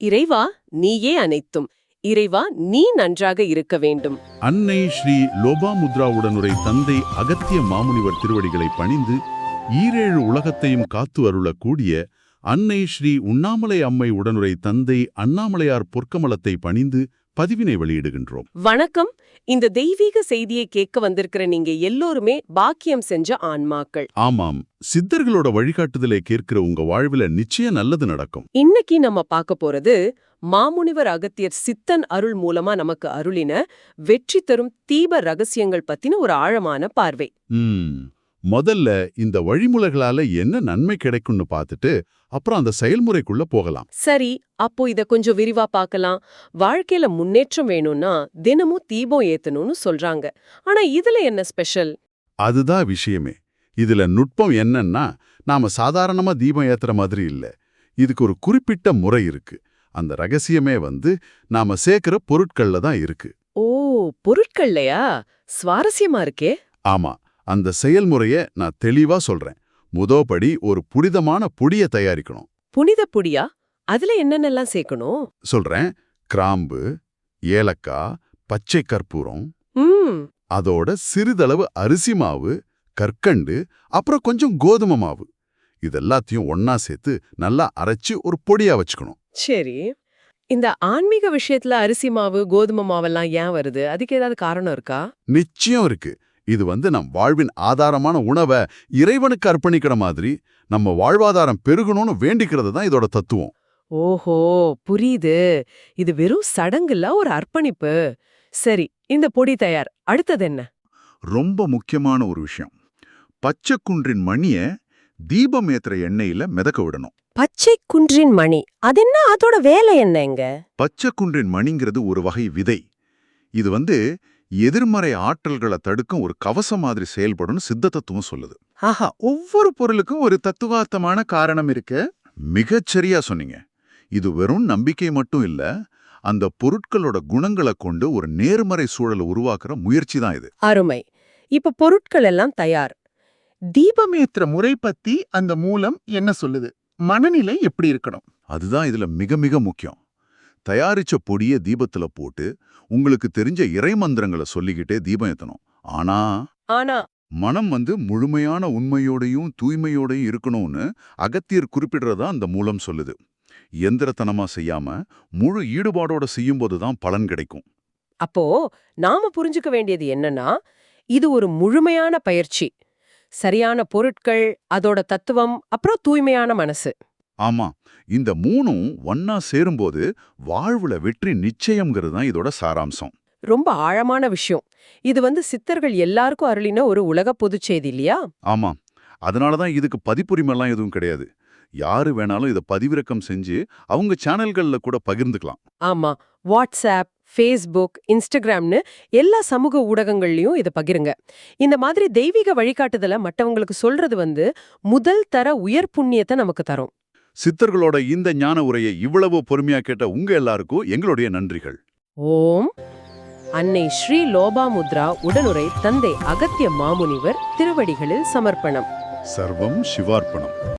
இறைவா நீயே அனைத்தும். இறைவா நீ நன்றாக இருக்க வேண்டும். அன்னை ஸ்ரீ லோபாமுத்ரா உடனுரை தந்தை அகத்திய மாமுனிவர் திருவடிகளை பணிந்து ஈரேழு உலகத்தையும் காத்து அருளக்கூடிய அன்னை ஸ்ரீ உண்ணாமலை அம்மை உடனுரை தந்தை அண்ணாமலையார் பொற்கமலத்தை பணிந்து பதிவினை வெளியிடுகின்றோம். வணக்கம். இந்த தெய்வீக செய்தியை கேட்க வந்திருக்கிற நீங்க எல்லோருமே பாக்கியம் செஞ்ச ஆன்மாக்கள். ஆமாம். சித்தர்களோட வழிகாட்டுதலை கேட்கிற உங்க வாழ்வில நிச்சயம் நல்லது நடக்கும். இன்னைக்கு நம்ம பார்க்க போறது மாமுனிவர் அகத்தியர் சித்தன் அருள் மூலமா நமக்கு அருளின வெற்றி தரும் தீப ரகசியங்கள் பத்தின ஒரு ஆழமான பார்வை. முதல்ல இந்த வழிமுறைகளால என்ன நன்மை கிடைக்கும்னு பார்த்துட்டு அப்புறம் அந்த செயல்முறைக்குள்ள போகலாம். சரி அப்போ இத கொஞ்சம் விரிவா பார்க்கலாம். வாழ்க்கையில முன்னேற்றம் வேணும்னா தினமும் தீபம் ஏத்தணும்னு சொல்றாங்க. ஆனா இதுல என்ன ஸ்பெஷல்? அதுதான் விஷயமே. இதுல நுட்பம் என்னன்னா நாம சாதாரணமா தீபம் ஏத்துற மாதிரி இல்ல. இதுக்கு ஒரு குறிப்பிட்ட முறை இருக்கு. அந்த ரகசியமே வந்து நாம சேர்க்கிற பொருட்கள்ல தான் இருக்கு. ஓ பொருட்கள்லையா? சுவாரஸ்யமா இருக்கே. ஆமா. அந்த செயல்முறைய நான் தெளிவா சொல்றேன். முதோபடி ஒரு புனிதமான பொடிய தயாரிக்கணும். புனித புடியா அதுல என்னென்னலாம் சேர்க்கணும்? சொல்றேன். கிராம்பு ஏலக்காய் பச்சை கற்பூரம். அதோட சிறிதளவு அரிசி மாவு கற்கண்டு அப்புறம் கொஞ்சம் கோதுமை மாவு. இதெல்லாத்தையும் ஒண்ணா சேர்த்து நல்லா அரைச்சு ஒரு பொடியா வச்சுக்கணும். சரி. இந்த ஆன்மீக விஷயத்துல அரிசி மாவு கோதுமை மாவெல்லாம் ஏன் வருது? அதுக்கு ஏதாவது காரணம் இருக்கா? நிச்சயம் இருக்கு. இது வந்து நம் வாழ்வின் ஆதாரமான உணவை இறைவனுக்கு அர்ப்பணிக்கிற மாதிரி நம்ம வாழ்வாதாரம் பெருகணும்னு வேண்டிக்கிறது தான் இதோட தத்துவம். ஓஹோ புரியுது. இது வெறும் சடங்குல ஒரு அர்ப்பணிப்பு. சரி இந்த பொடி தயார். அடுத்தது என்ன? ரொம்ப முக்கியமான ஒரு விஷயம். பச்சைக்குன்றின் மணிய தீபம் ஏத்துற எண்ணெயில மிதக்க விடணும். பச்சை குன்றின் மணி. அதென்ன அதோட வேலை என்னங்க பச்சைக்குன்றின் மணிங்கிறது ஒரு வகை விதை. இது வந்து எதிர்மறை ஆற்றல்களை தடுக்கும் ஒரு கவசம் மாதிரி செயல்படும் சித்த தத்துவம் சொல்லுது. ஆஹா ஒவ்வொரு பொருளுக்கும் ஒரு தத்துவார்த்தமான காரணம் இருக்கு. மிகச்சரியா சொன்னீங்க. இது வெறும் நம்பிக்கை மட்டும் இல்ல அந்த பொருட்களோட குணங்களை கொண்டு ஒரு நேர்மறை சூழலை உருவாக்குற முயற்சி தான் இது. அருமை. இப்ப பொருட்கள் எல்லாம் தயார். தீபமேத்துற முறை பத்தி அந்த மூலம் என்ன சொல்லுது? மனநிலை எப்படி இருக்கணும்? அதுதான் இதுல மிக மிக முக்கியம். தயாரிச்ச பொடிய தீபத்துல போட்டு உங்களுக்கு தெரிஞ்ச இறை மந்திரங்களை சொல்லிக்கிட்டே தீபம் ஏத்தணும். ஆனா ஆனா மனம் வந்து முழுமையான உண்மையோடையும் தூய்மையோடையும் இருக்கணும்னு அகத்தியர் குறிப்பிடுறதா அந்த மூலம் சொல்லுது. எந்திரத்தனமா செய்யாம முழு ஈடுபாடோட செய்யும்போது தான் பலன் கிடைக்கும். அப்போ நாம புரிஞ்சுக்க வேண்டியது என்னன்னா இது ஒரு முழுமையான பயிற்சி. சரியான பொருட்கள் அதோட தத்துவம் அப்புறம் தூய்மையான மனசு. ஆமா இந்த மூணும் ஒன்னா சேரும்போது வாழ்வுல வெற்றி நிச்சயம்ங்கிறது தான் இதோட சாராம்சம். ரொம்ப ஆழமான விஷயம். இது வந்து சித்தர்கள் எல்லாருக்கும் அருளின ஒரு உலக பொதுச் செய்தி இல்லையா? ஆமா அதனால தான் இதுக்கு பதிப்புரிமைலாம் எதுவும் கிடையாது. யாரு வேணாலும் இதை பதிவிறக்கம் செஞ்சு அவங்க சேனல்கள்ல கூட பகிர்ந்துக்கலாம். ஆமா வாட்ஸ்அப் ஃபேஸ்புக் இன்ஸ்டாகிராம்னு எல்லா சமூக ஊடகங்கள்லயும் இதை பகிருங்க. இந்த மாதிரி தெய்வீக வழிகாட்டுதலை மற்றவங்களுக்கு சொல்றது வந்து முதல் தர உயர் புண்ணியத்தை நமக்கு தரும். சித்தர்களோட இந்த ஞான உரையை இவ்வளவு பொறுமையா கேட்ட உங்க எல்லாருக்கும் எங்களுடைய நன்றிகள். ஓம். அன்னை ஸ்ரீ லோபாமுத்ரா உடனுரை தந்தை அகத்திய மாமுனிவர் திருவடிகளில் சமர்ப்பணம். சர்வம் சிவார்ப்பணம்.